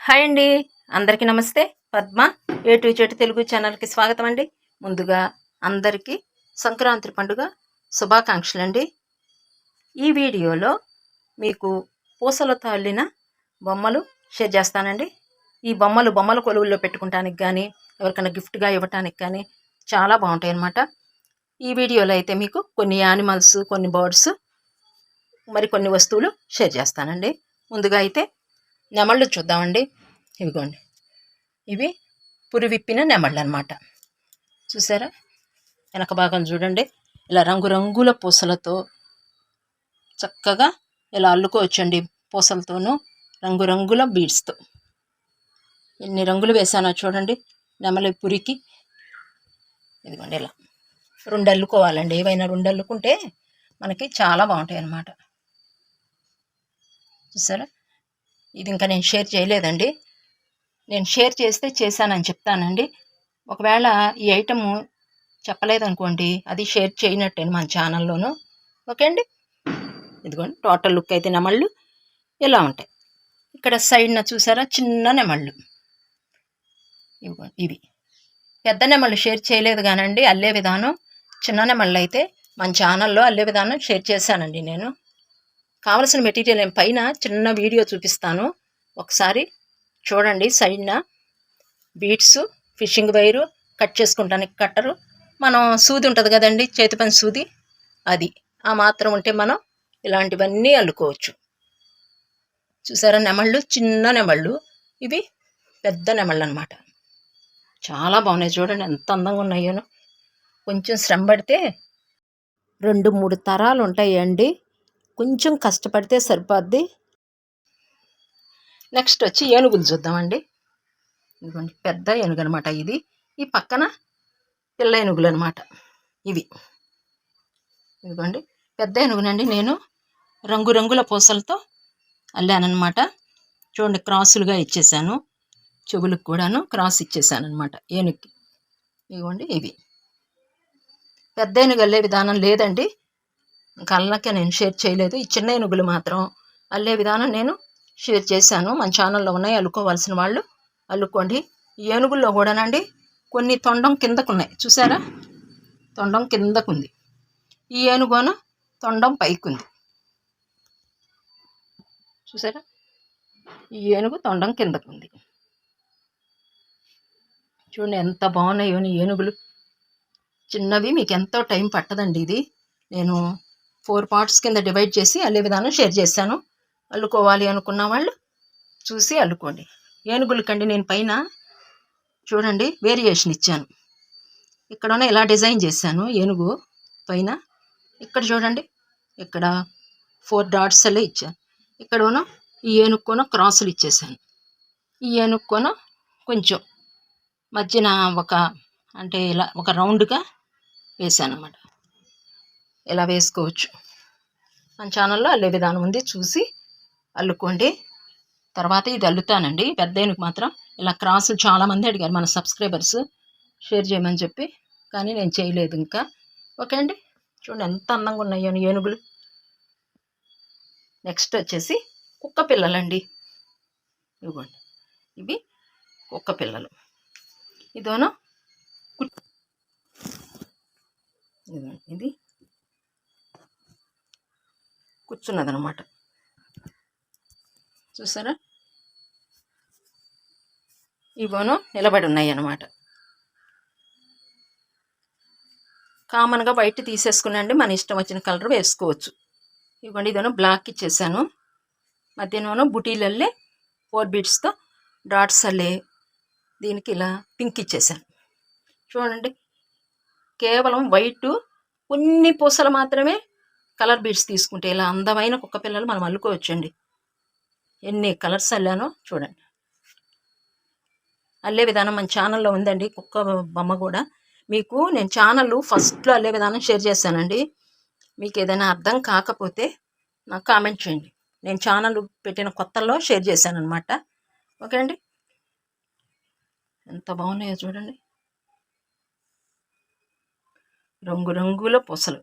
Hi అండి. అందరికీ నమస్తే. పద్మ ఏ చెట్టు తెలుగు ఛానల్కి స్వాగతం అండి. ముందుగా అందరికీ సంక్రాంతి పండుగ శుభాకాంక్షలు అండి ఈ వీడియోలో మీకు పూసలతో అల్లిన బొమ్మలు షేర్ చేస్తానండి. ఈ బొమ్మలు బొమ్మల కొలువుల్లో పెట్టుకుంటానికి కానీ ఎవరికైనా గిఫ్ట్గా ఇవ్వటానికి కానీ చాలా బాగుంటాయి అన్నమాట ఈ వీడియోలో అయితే మీకు కొన్ని యానిమల్స్ కొన్ని బర్డ్స్ మరి కొన్ని వస్తువులు షేర్ చేస్తానండి. ముందుగా అయితే నెమళ్ళు చూద్దామండి. ఇవిగోండి. ఇవి పురివిప్పిన నెమళ్ళు అనమాట చూసారా? వెనక భాగం చూడండి. ఇలా రంగురంగుల పూసలతో చక్కగా ఇలా అల్లుకోవచ్చండి పూసలతోనూ రంగురంగుల బీడ్స్తో. ఎన్ని రంగులు వేసానో చూడండి. నెమలి పురికి ఇదిగోండి ఇలా రెండు అల్లుకోవాలండి ఏవైనా రెండు అల్లుకుంటే మనకి చాలా బాగుంటాయి అన్నమాట చూసారా? ఇది ఇంకా నేను షేర్ చేయలేదండి. నేను షేర్ చేస్తే చేశానని చెప్తానండి. ఒకవేళ ఈ ఐటము చెప్పలేదనుకోండి అది షేర్ చేయనట్టే మన ఛానల్లోనూ. ఓకే అండి? ఇదిగోండి టోటల్ లుక్ అయితే నెమళ్ళు ఇలా ఉంటాయి. ఇక్కడ సైడ్న చూసారా చిన్న నెమళ్ళు. ఇవి. పెద్ద నెమళ్ళు షేర్ చేయలేదు కానండి అల్లే విధానం చిన్న నెమళ్ళు అయితే మన ఛానల్లో అల్లే విధానం షేర్ చేశానండి నేను. కావలసిన మెటీరియల్ నేను పైన చిన్న వీడియో చూపిస్తాను. ఒకసారి చూడండి సైడ్న బీట్స్ ఫిషింగ్ వైరు కట్ చేసుకుంటానికి కట్టరు. మనం సూది ఉంటుంది కదండి చేతి పని సూది అది. ఆ మాత్రం ఉంటే మనం ఇలాంటివన్నీ అల్లుకోవచ్చు. చూసారా నెమళ్ళు? చిన్న నెమళ్ళు. ఇవి పెద్ద నెమళ్ళు అనమాట చాలా బాగున్నాయి చూడండి ఎంత అందంగా ఉన్నాయోనో. కొంచెం శ్రమ పడితే రెండు మూడు తరాలు ఉంటాయండి. కొంచెం కష్టపడితే సరిపోద్ది. నెక్స్ట్ వచ్చి ఏనుగులు చూద్దామండి. ఇదిగోండి పెద్ద ఏనుగు అనమాట ఇది. ఈ పక్కన పిల్ల ఏనుగులు అనమాట ఇవి. ఇదిగోండి పెద్ద ఏనుగునండి నేను. రంగురంగుల పూసలతో అల్లానమాట చూడండి క్రాసులుగా ఇచ్చేసాను. చెవులకు కూడాను క్రాస్ ఇచ్చేసాను అనమాట ఏనుగుకి. ఇదిగోండి ఇవి. పెద్ద ఏనుగు అల్లే విధానం లేదండి. ఇంకా అల్లకే నేను షేర్ చేయలేదు. ఈ చిన్న ఏనుగులు మాత్రం అల్లే విధానం నేను షేర్ చేశాను. మన ఛానల్లో ఉన్నాయి. అల్లుకోవాల్సిన వాళ్ళు అల్లుకోండి. ఈ ఏనుగుల్లో కూడానండి కొన్ని తొండం కిందకున్నాయి. చూసారా తొండం కిందకుంది. ఈ ఏనుగోన తొండం పైకుంది. చూసారా ఈ ఏనుగు తొండం కిందకుంది. చూడండి ఎంత బాగున్నాయో ఏనుగులు. చిన్నవి మీకు ఎంతో టైం పట్టదండి ఇది. నేను ఫోర్ పార్ట్స్ కింద డివైడ్ చేసి అల్లే విధానం షేర్ చేశాను. అల్లుకోవాలి అనుకున్న వాళ్ళు చూసి అల్లుకోండి. ఏనుగులకండి నేను పైన చూడండి వేరియేషన్ ఇచ్చాను. ఇక్కడ ఇలా డిజైన్ చేశాను ఏనుగు పైన ఇక్కడ చూడండి ఇక్కడ ఫోర్ డాట్స్ అల్లే ఇచ్చాను. ఇక్కడ ఈ ఏనుక్కోన క్రాసులు ఇచ్చేసాను ఈ ఏనుక్కోన కొంచెం మధ్యన ఒక అంటే ఇలా ఒక రౌండ్గా వేసాను అన్నమాట. ఇలా వేసుకోవచ్చు? మన ఛానల్లో అల్లే విధానం ఉంది చూసి అల్లుకోండి. తర్వాత ఇది అల్లుతానండి. పెద్ద ఏనుగు మాత్రం ఇలా క్రాసులు చాలామంది అడిగారు మన సబ్స్క్రైబర్స్ షేర్ చేయమని చెప్పి కానీ నేను చేయలేదు ఇంకా. ఓకే అండి. చూడండి ఎంత అందంగా ఉన్నాయో ఏనుగులు. నెక్స్ట్ వచ్చేసి కుక్క పిల్లలండి. ఇవ్వండి. ఇవి కుక్క పిల్లలు. ఇదోనో ఇది కూర్చున్నదనమాట. చూసారా? ఇవోను నిలబడి ఉన్నాయి అన్నమాట కామన్గా వైట్ తీసేసుకునండి మన ఇష్టం వచ్చిన కలర్ వేసుకోవచ్చు. ఇవ్వండి ఇదేమో బ్లాక్ ఇచ్చేసాను. మధ్యాహ్నం బుటీలల్లే ఫోర్ బీట్స్తో డాట్స్ అల్లే దీనికి ఇలా పింక్ ఇచ్చేసాను. చూడండి కేవలం వైట్ కొన్ని పూసలు మాత్రమే కలర్ బీడ్స్ తీసుకుంటే ఇలా అందమైన కుక్క పిల్లలు మనం అల్లుకోవచ్చండి. ఎన్ని కలర్స్ అల్లానో చూడండి. అల్లే విధానం మన ఛానల్లో ఉందండి కుక్క బొమ్మ కూడా. మీకు నేను ఛానల్ ఫస్ట్లో అల్లే విధానం షేర్ చేశానండి మీకు ఏదైనా అర్థం కాకపోతే నాకు కామెంట్ చేయండి. నేను ఛానల్ పెట్టిన కొత్తల్లో షేర్ చేశాను అనమాట ఓకే అండి? ఎంత బాగున్నాయో చూడండి. రంగురంగుల పూసలు.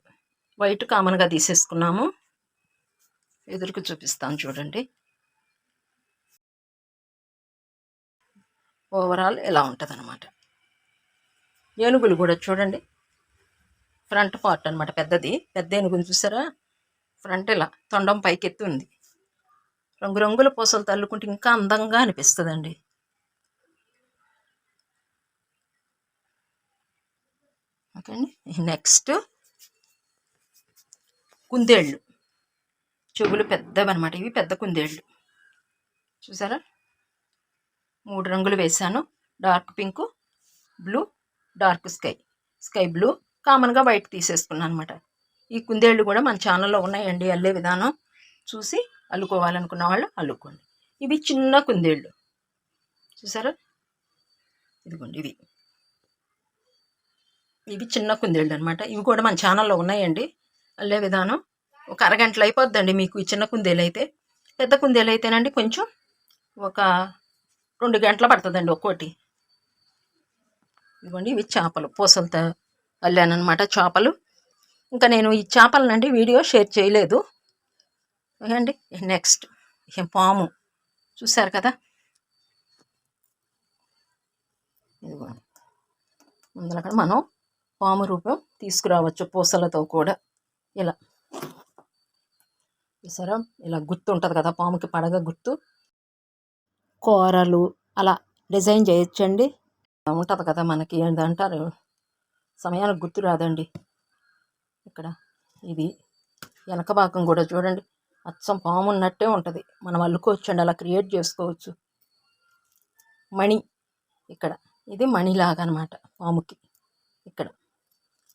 వైట్ కామన్గా తీసేసుకున్నాము. ఎదురుకు చూపిస్తాను చూడండి. ఓవరాల్ ఇలా ఉంటుంది అనమాట ఏనుగులు కూడా చూడండి. ఫ్రంట్ పార్ట్ అనమాట పెద్దది. పెద్ద ఏనుగుని చూసారా? ఫ్రంట్ ఇలా తొండం పైకెత్తి ఉంది. రంగురంగుల పూసలు తల్లుకుంటే ఇంకా అందంగా అనిపిస్తుందండి. ఓకే అండి. నెక్స్ట్ కుందేళ్ళు. చెవులు పెద్దవన్నమాట. ఇవి పెద్ద కుందేళ్ళు. చూసారా? మూడు రంగులు వేశాను. Dark pink blue dark sky. Sky blue. కామన్గా వైట్ తీసేసుకున్నాను అనమాట ఈ కుందేళ్ళు కూడా మన ఛానల్లో ఉన్నాయండి అల్లే విధానం. చూసి అల్లుకోవాలనుకున్న వాళ్ళు అల్లుకోండి. ఇవి చిన్న కుందేళ్ళు. చూసారా? ఇదిగోండి ఇవి. ఇవి చిన్న కుందేళ్ళు అనమాట ఇవి కూడా మన ఛానల్లో ఉన్నాయండి అల్లే విధానం. ఒక అరగంటలో అయిపోద్దండి మీకు ఈ చిన్న కుందేలు అయితే పెద్ద కుందేలు అయితేనండి కొంచెం ఒక రెండు గంటలు పడుతుందండి ఒక్కోటి. ఇదిగోండి ఇవి చేపలు పూసలతో అల్లానమాట చేపలు. ఇంకా నేను ఈ చేపలనండి వీడియో షేర్ చేయలేదు. అండి నెక్స్ట్ పాము. చూశారు కదా? ఇదిగోండి ముందర మనం పాము రూపం తీసుకురావచ్చు పూసలతో కూడా. ఇలా. చూసారా? ఇలా గుర్తు ఉంటుంది కదా పాముకి పడగ గుర్తు. కూరలు అలా డిజైన్ చేయొచ్చండి. ఉంటుంది కదా మనకి ఏంటంటారు సమయానికి గుర్తు రాదండి. ఇక్కడ ఇది వెనక భాగం కూడా చూడండి. అచ్చం పాము ఉన్నట్టే ఉంటుంది. మనం అల్లుకోవచ్చండి అలా క్రియేట్ చేసుకోవచ్చు. మణి ఇక్కడ ఇది మణిలాగా అనమాట పాముకి ఇక్కడ.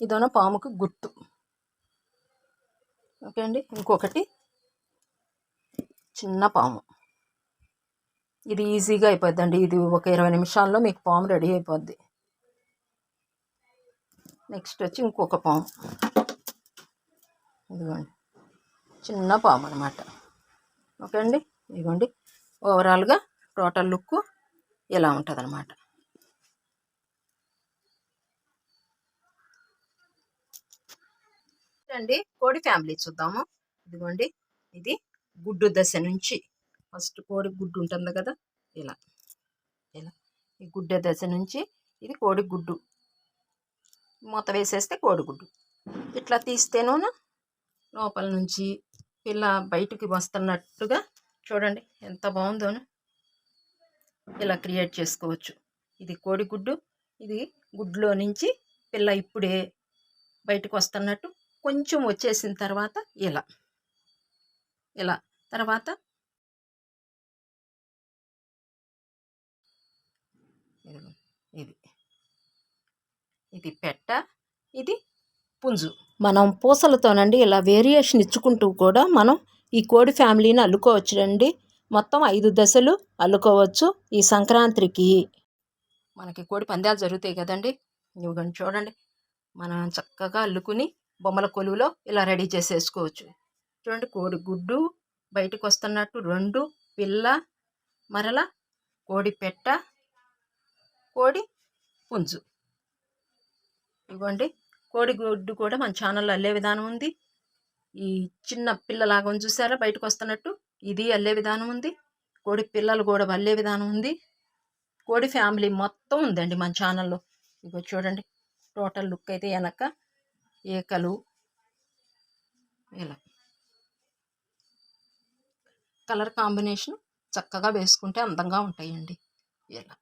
ఇదోన పాముకి గుర్తు. ఓకే అండి ఇంకొకటి చిన్న పాము. ఇది ఈజీగా అయిపోద్దండి. ఇది ఒక ఇరవై నిమిషాల్లో మీకు పాము రెడీ అయిపోద్ది. నెక్స్ట్ వచ్చి ఇంకొక పాము. ఇదిగోండి. చిన్న పాము అనమాట ఓకే అండి? ఇదిగోండి. ఓవరాల్గా టోటల్ లుక్ ఇలా ఉంటుంది అనమాట అండి కోడి ఫ్యామిలీ చూద్దాము. ఇదిగోండి. ఇది గుడ్డు దశ నుంచి ఫస్ట్ కోడి గుడ్డు ఉంటుంది కదా ఇలా ఇలా. ఈ గుడ్డ దశ నుంచి ఇది కోడి గుడ్డు. మూత వేసేస్తే కోడిగుడ్డు ఇట్లా తీస్తేనూ లోపల నుంచి పిల్ల బయటికి వస్తున్నట్టుగా చూడండి ఎంత బాగుందోను ఇలా క్రియేట్ చేసుకోవచ్చు. ఇది కోడిగుడ్డు ఇది గుడ్లో నుంచి పిల్ల ఇప్పుడే బయటకు వస్తున్నట్టు కొంచెం వచ్చేసిన తర్వాత ఇలా ఇలా. తర్వాత ఇది ఇది పెట్ట ఇది పుంజు. మనం పూసలతోనండి ఇలా వేరియేషన్ ఇచ్చుకుంటూ కూడా మనం ఈ కోడి ఫ్యామిలీని అల్లుకోవచ్చునండి. మొత్తం ఐదు దశలు అల్లుకోవచ్చు ఈ సంక్రాంతికి. మనకి కోడి పందాలు జరుగుతాయి కదండి. ఇవ్వండి చూడండి. మనం చక్కగా అల్లుకుని బొమ్మల కొలువులో ఇలా రెడీ చేసేసుకోవచ్చు. చూడండి కోడి గుడ్డు బయటకు వస్తున్నట్టు రెండు పిల్ల మరల కోడి పెట్ట కోడి పుంజు. ఇవ్వండి కోడి గుడ్డు కూడా మన ఛానల్లో అల్లే విధానం ఉంది. ఈ చిన్న పిల్లలాగా చూసారా బయటకు వస్తున్నట్టు? ఇది అల్లే విధానం ఉంది. కోడి పిల్లలు కూడా అల్లే విధానం ఉంది. కోడి ఫ్యామిలీ మొత్తం ఉందండి మన ఛానల్లో. ఇగో చూడండి టోటల్ లుక్ అయితే వెనక ఏకలు ఇలా. కలర్ కాంబినేషన్ చక్కగా వేసుకుంటే అందంగా ఉంటాయండి. ఇలా.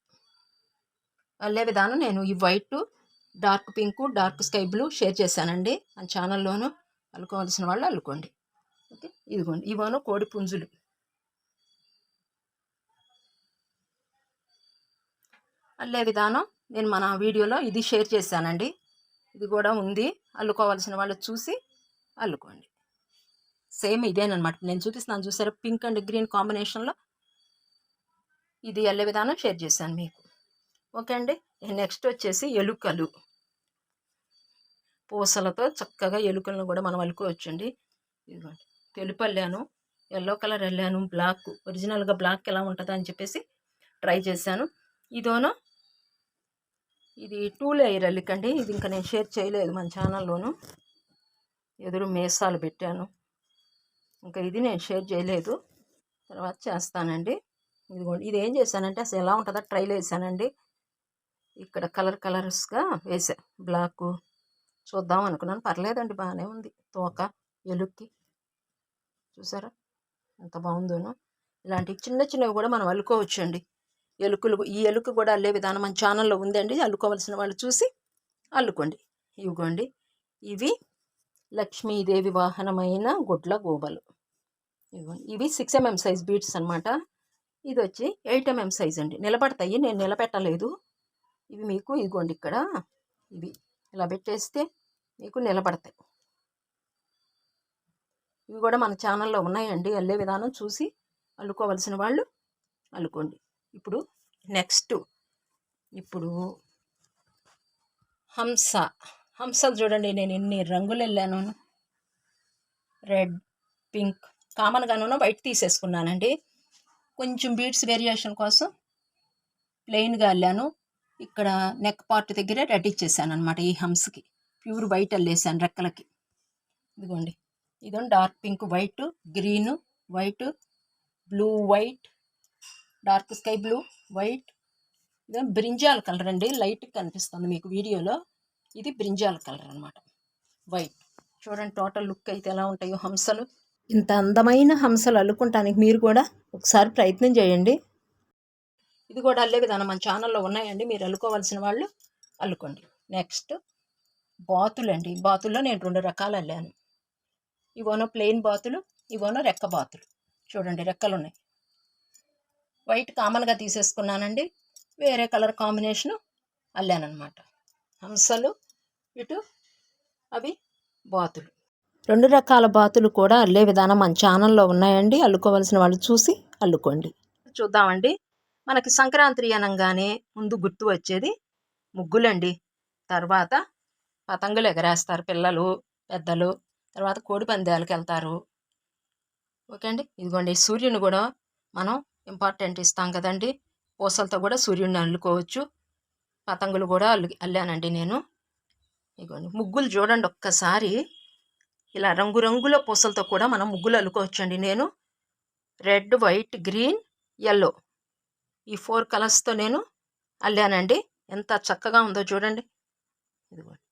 అల్లే విధానం నేను ఈ white dark pink dark sky blue share చేశానండి. ఆ ఛానల్లోనూ అల్లుకోవాల్సిన వాళ్ళు అల్లుకోండి. ఓకే? ఇదిగోండి. ఇవోను కోడి పుంజులు. అల్లే విధానం నేను మన వీడియోలో ఇది షేర్ చేశానండి. ఇది కూడా ఉంది. అల్లుకోవాల్సిన వాళ్ళు చూసి అల్లుకోండి. సేమ్ ఇదేనమాట నేను చూపిస్తున్నాను చూసారా? పింక్ అండ్ గ్రీన్ కాంబినేషన్లో ఇది అల్లే విధానం షేర్ చేశాను మీకు. ఓకే అండి? నెక్స్ట్ వచ్చేసి ఎలుకలు. పూసలతో చక్కగా ఎలుకలను కూడా మనం అల్లుకోవచ్చండి ఇదిగోండి. తెలుపు అల్లాను ఎల్లో కలర్ వెళ్ళాను బ్లాక్ ఒరిజినల్గా బ్లాక్ ఎలా ఉంటుందా అని చెప్పేసి ట్రై చేశాను. ఇదోనో ఇది టూ లేయర్ అల్లికండి ఇది ఇంకా నేను షేర్ చేయలేదు మన ఛానల్లోను. ఎదురు మేసాలు పెట్టాను. ఇంకా ఇది నేను షేర్ చేయలేదు. తర్వాత చేస్తానండి. ఇదిగోండి. ఇది ఏం చేశానంటే అసలు ఎలా ఉంటుందో ట్రైల్ వేసానండి ఇక్కడ కలర్ కలర్స్గా వేసా. బ్లాక్ చూద్దాం అనుకున్నాను. పర్లేదండి బాగానే ఉంది. తోక ఎలుక్కి చూసారా? ఎంత బాగుందోనో. ఇలాంటి చిన్న చిన్నవి కూడా మనం అల్లుకోవచ్చు అండి ఎలుకలు ఈ ఎలుక కూడా అల్లే విధానం మన ఛానల్లో ఉందండి. అల్లుకోవాల్సిన వాళ్ళు చూసి అల్లుకోండి. ఇవిగోండి ఇవి లక్ష్మీదేవి వాహనమైన గుడ్ల గోబలు. ఇవ్వండి. ఇవి సిక్స్ ఎంఎం సైజ్ బీట్స్ అనమాట ఇది వచ్చి ఎయిట్ ఎంఎం సైజ్ అండి. నిలబడతాయి. నేను నిలబెట్టలేదు. ఇవి మీకు ఇదిగోండి ఇక్కడ. ఇవి ఇలా పెట్టేస్తే మీకు నిలబడతాయి. ఇవి కూడా మన ఛానల్లో ఉన్నాయండి. అల్లే విధానం చూసి అల్లుకోవలసిన వాళ్ళు అల్లుకోండి. ఇప్పుడు నెక్స్ట్ ఇప్పుడు హంస. హంసలు చూడండి నేను ఎన్ని రంగులు వెళ్ళాను. రెడ్ పింక్ కామన్గాను వైట్ తీసేసుకున్నానండి. కొంచెం బీట్స్ వేరియేషన్ కోసం ప్లెయిన్గా వెళ్ళాను. ఇక్కడ నెక్ పార్ట్ దగ్గరే రెడ్ ఇచ్చేసాను అనమాట ఈ హంస్కి ప్యూర్ వైట్ అల్లేసాను రెక్కలకి. ఇదిగోండి. ఇదో dark pink white green white blue white dark sky blue white ఇదో బ్రింజాల్ కలర్ అండి. లైట్ కనిపిస్తుంది మీకు వీడియోలో. ఇది బ్రింజాల్ కలర్ అనమాట వైట్ చూడండి టోటల్ లుక్ అయితే ఎలా ఉంటాయో హంసలు. ఇంత అందమైన హంసలు అల్లుకుంటానికి మీరు కూడా ఒకసారి ప్రయత్నం చేయండి. ఇది కూడా అల్లే విధానం మన ఛానల్లో ఉన్నాయండి. మీరు అల్లుకోవాల్సిన వాళ్ళు అల్లుకోండి. నెక్స్ట్ బాతులు అండి బాతుల్లో నేను రెండు రకాలు అల్లాను. ఇవోనో ప్లెయిన్ బాతులు ఇవోనో రెక్క బాతులు. చూడండి రెక్కలు ఉన్నాయి. వైట్ కామన్గా తీసేసుకున్నానండి. వేరే కలర్ కాంబినేషను అల్లానమాట హంసలు ఇటు అవి బాతులు. రెండు రకాల బాతులు కూడా అల్లే విధానం మన ఛానల్లో ఉన్నాయండి. అల్లుకోవాల్సిన వాళ్ళు చూసి అల్లుకోండి. చూద్దామండి. మనకి సంక్రాంతి అనగానే ముందు గుర్తు వచ్చేది ముగ్గులండి. తర్వాత పతంగులు ఎగరేస్తారు పిల్లలు పెద్దలు తర్వాత కోడి పందాలకు వెళ్తారు. ఓకే అండి? ఇదిగోండి సూర్యుని కూడా మనం ఇంపార్టెంట్ ఇస్తాం కదండి. పూసలతో కూడా సూర్యుడిని అల్లుకోవచ్చు. పతంగులు కూడా అల్లు అల్లానండి నేను. ఇదిగోండి ముగ్గులు చూడండి ఒక్కసారి. ఇలా రంగురంగుల పూసలతో కూడా మనం ముగ్గులు అల్లుకోవచ్చండి నేను. Red white green yellow. ఈ ఫోర్ కలర్స్తో నేను అల్లానండి. ఎంత చక్కగా ఉందో చూడండి. ఇదిగోండి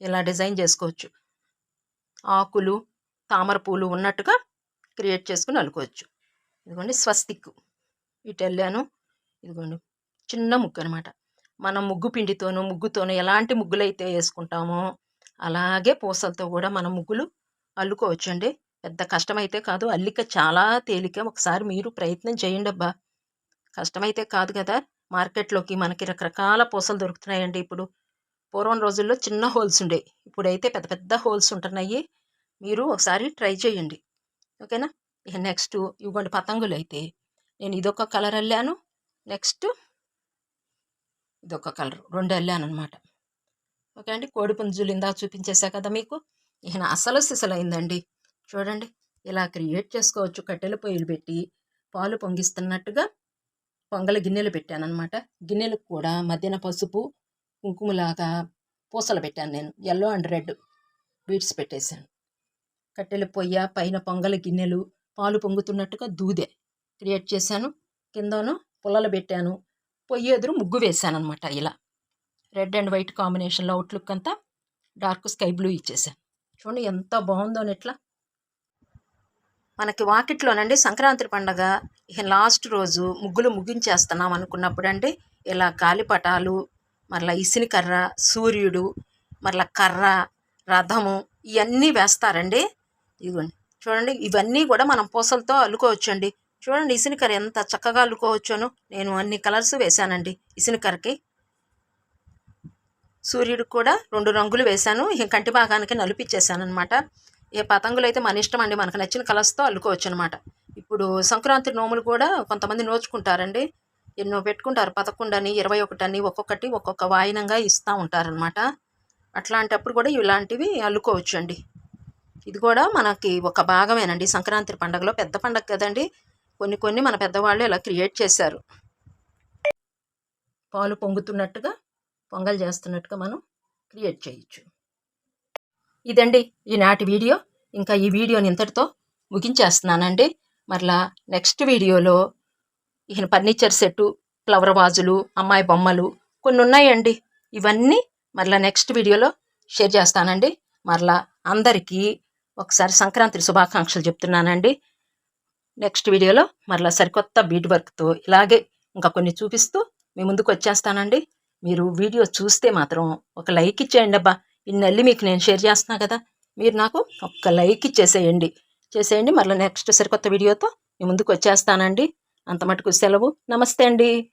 ఇలా డిజైన్ చేసుకోవచ్చు. ఆకులు తామర పూలు ఉన్నట్టుగా క్రియేట్ చేసుకుని అల్లుకోవచ్చు. ఇదిగోండి స్వస్తిక్. ఇటు వెళ్ళాను ఇదిగోండి చిన్న ముగ్గు అనమాట మనం ముగ్గు పిండితోనూ ముగ్గుతోనూ ఎలాంటి ముగ్గులు అయితే వేసుకుంటామో అలాగే పూసలతో కూడా మనం ముగ్గులు అల్లుకోవచ్చండి. పెద్ద కష్టమైతే కాదు. అల్లిక చాలా తేలిక. ఒకసారి మీరు ప్రయత్నం చేయండి అబ్బా కష్టమైతే కాదు కదా! మార్కెట్లోకి మనకి రకరకాల పూసలు దొరుకుతున్నాయండి ఇప్పుడు. పూర్వం రోజుల్లో చిన్న హోల్స్ ఉండే ఇప్పుడైతే పెద్ద పెద్ద హోల్స్ ఉంటున్నాయి. మీరు ఒకసారి ట్రై చేయండి. ఓకేనా? ఇక నెక్స్ట్ ఇవ్వండి పతంగులు అయితే. నేను ఇదొక కలర్ వెళ్ళాను నెక్స్ట్ ఇదొక కలర్ రెండు వెళ్ళాను అనమాట ఓకే అండి? కోడి పుంజులు ఇందాక చూపించేసా కదా మీకు. ఈయన అసలు సిసలైందండి. చూడండి ఇలా క్రియేట్ చేసుకోవచ్చు. కట్టెల పొయ్యిలు పెట్టి పాలు పొంగిస్తున్నట్టుగా పొంగల గిన్నెలు పెట్టాను అనమాట గిన్నెలకు కూడా మధ్యన పసుపు కుంకుమలాగా పూసలు పెట్టాను నేను. ఎల్లో అండ్ రెడ్ బీట్స్ పెట్టేశాను. కట్టెల పొయ్య పైన పొంగల గిన్నెలు పాలు పొంగుతున్నట్టుగా దూదే క్రియేట్ చేశాను. కిందను పుల్లలు పెట్టాను. పొయ్యి ఎదురు ముగ్గు వేసాను అనమాట ఇలా. రెడ్ అండ్ వైట్ కాంబినేషన్లో అవుట్లుక్ అంతా డార్క్ స్కై బ్లూ ఇచ్చేసాను చూడండి ఎంత బాగుందో ఎట్లా మనకి వాకిట్లోనండి సంక్రాంతి పండగ ఇక లాస్ట్ రోజు ముగ్గులు ముగించేస్తున్నాం అనుకున్నప్పుడు అండి ఇలా గాలిపటాలు మరలా ఇసిని కర్ర సూర్యుడు మరలా కర్ర రథము ఇవన్నీ వేస్తారండి. ఇదిగోండి చూడండి ఇవన్నీ కూడా మనం పూసలతో అల్లుకోవచ్చండి. చూడండి ఇసునికర ఎంత చక్కగా అల్లుకోవచ్చును. నేను అన్ని కలర్స్ వేశానండి కర్రకి. సూర్యుడికి కూడా రెండు రంగులు వేశాను. ఇక కంటి భాగానికి నలిపిచ్చేసాను అనమాట ఏ పతంగులు అయితే మన ఇష్టం అండి మనకు నచ్చిన కలర్స్తో అల్లుకోవచ్చు అనమాట ఇప్పుడు సంక్రాంతి నోములు కూడా కొంతమంది నోచుకుంటారండి. ఎన్నో పెట్టుకుంటారు పదకొండని ఇరవై ఒకటని ఒక్కొక్కటి ఒక్కొక్క వాయినంగా ఇస్తూ ఉంటారనమాట అట్లాంటప్పుడు కూడా ఇలాంటివి అల్లుకోవచ్చు అండి ఇది కూడా మనకి ఒక భాగమేనండి. సంక్రాంతి పండుగలో పెద్ద పండగ కదండి. కొన్ని కొన్ని మన పెద్దవాళ్ళు ఇలా క్రియేట్ చేశారు. పాలు పొంగుతున్నట్టుగా పొంగల్ చేస్తున్నట్టుగా మనం క్రియేట్ చేయొచ్చు. ఇదండి ఈనాటి వీడియో. ఇంకా ఈ వీడియోని ఇంతటితో ముగించేస్తున్నానండి. మరలా నెక్స్ట్ వీడియోలో ఈయన ఫర్నిచర్ సెట్టు ఫ్లవర్ వాజులు అమ్మాయి బొమ్మలు కొన్ని ఉన్నాయండి ఇవన్నీ మరలా నెక్స్ట్ వీడియోలో షేర్ చేస్తానండి. మరలా అందరికీ ఒకసారి సంక్రాంతి శుభాకాంక్షలు చెప్తున్నానండి. నెక్స్ట్ వీడియోలో మరలా సరికొత్త బీడ్ వర్క్తో ఇలాగే ఇంకా కొన్ని చూపిస్తూ మీ ముందుకు వచ్చేస్తానండి. మీరు వీడియో చూస్తే మాత్రం ఒక లైక్ ఇచ్చేయండి అబ్బా ఇన్నల్లి మీకు నేను షేర్ చేస్తున్నా కదా. మీరు నాకు ఒక్క లైక్ ఇచ్చేసేయండి. చేసేయండి. మరలా నెక్స్ట్ సరికొత్త వీడియోతో మీ ముందుకు వచ్చేస్తానండి. అంత మటుకు సెలవు. నమస్తే అండి.